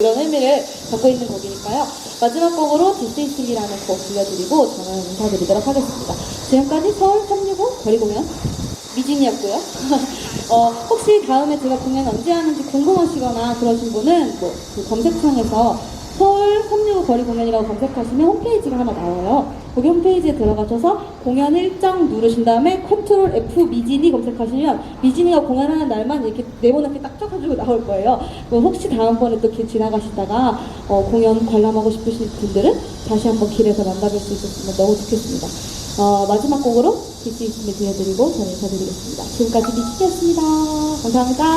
이런 의미를 갖고 있는 곡이니까요. 마지막 곡으로 디스이스미라는 곡 들려드리고 저는 인사드리도록 하겠습니다. 지금까지 서울 365 거리 공연 미진이었고요. 어, 혹시 다음에 제가 공연 언제 하는지 궁금하시거나 그러신 분은 뭐 그 검색창에서 서울 365 거리 공연이라고 검색하시면 홈페이지가 하나 나와요. 거기 홈페이지에 들어가셔서 공연 일정 누르신 다음에 컨트롤 F 미진이 검색하시면 미진이가 공연하는 날만 이렇게 네모나게 딱 쪄가지고 나올 거예요. 그럼 혹시 다음번에 또 길 지나가시다가 어, 공연 관람하고 싶으신 분들은 다시 한번 길에서 만나뵐 수 있었으면 너무 좋겠습니다. 어, 마지막 곡으로 디스 있음을 들려드리고 저는 인사드리겠습니다. 지금까지 미진이었습니다. 감사합니다.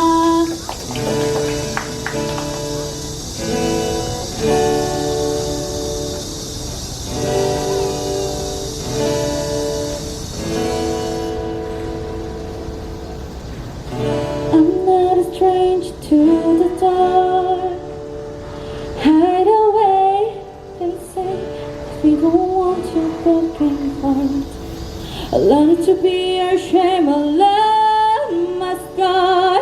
Stranger to the dark. Hide away, they say, 'cause we don't want your broken heart. Allow it to be our shame, allow my scar.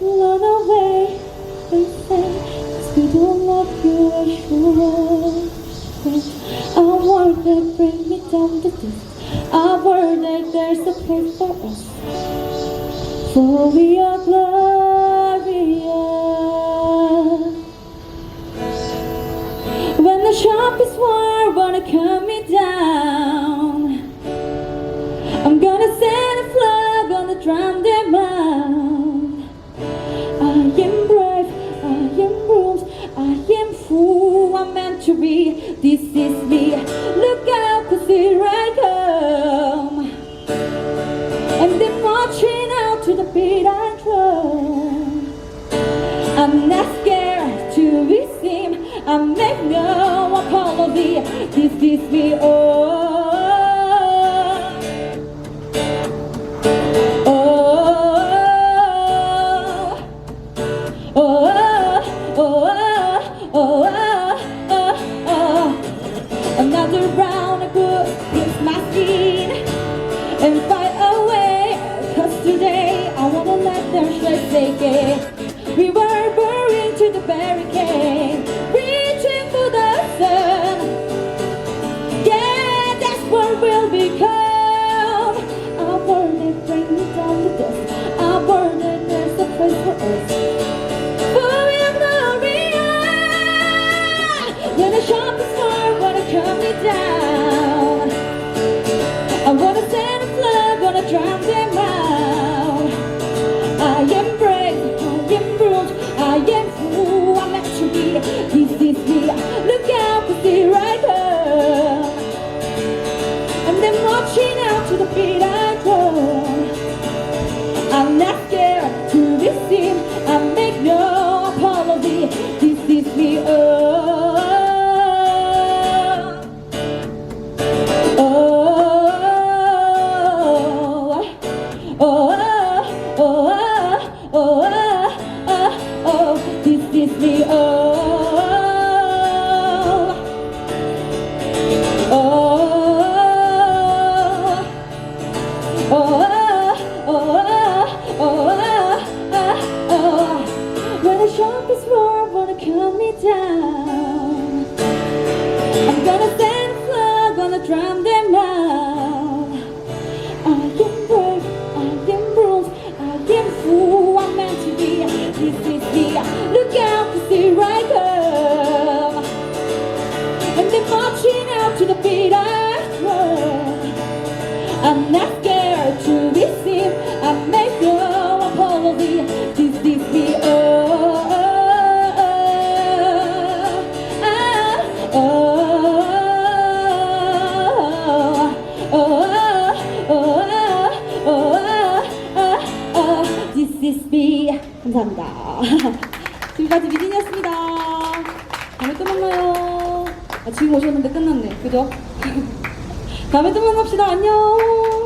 Run away, they say, 'cause we don't love you as sure. I want to bring me down to this. I worry that there's a place for us. For we are glorious. The war wanna cut me down, I'm gonna set a flag on the drown them out. I am brave, I am bruised, I am who I'm meant to be. This is This is me. Oh. Oh. Oh. Oh. Oh. Oh. Oh. oh. Another round of good is my skin and fight away. Cause today I wanna let strength take it. We were buried to the barricade, I wanna send oh, oh, oh, this is me. Oh, oh, oh, oh, oh, oh. oh, When the sharpest roar wanna cut me down. I'm gonna a flag, gonna drown them to the beat I drum. I'm not scared to be seen. I make no apology. This is me. Oh, oh, oh, oh, oh, oh, oh, oh, This is me. 감사합니다. 지금까지 미진이었습니다. 아, 지금 오셨는데 끝났네. 그죠? 다음에 또 만납시다. 안녕.